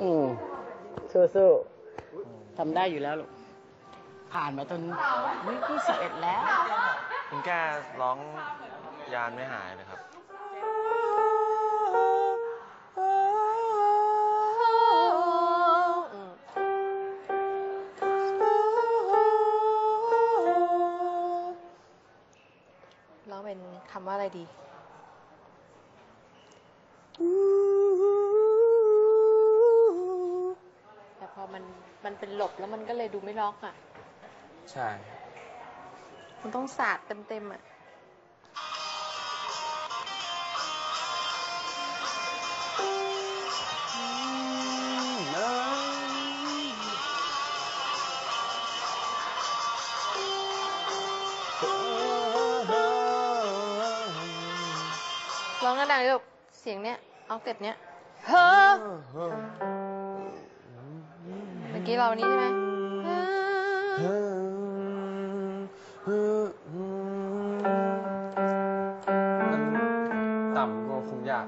อืมสู้ๆทำได้อยู่แล้วลูก ผ่านมาจนวิกที่สิบเอ็ดแล้ว คุณแก้ร้องยานไม่หายเลยครับ ร้องเป็นคำว่าอะไรดี แต่พอ มันมันเป็นหลบแล้วมันก็เลยดูไม่ล็อกอะ ใช่ มันต้องสาดเต็มๆอะร้องกระดังๆลูกเสียงเนี้ยออกเต็ปเนี้ย เฮ้อ กี้เรานี้ใช่ไหมต่ำก็คุมยาก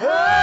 ไ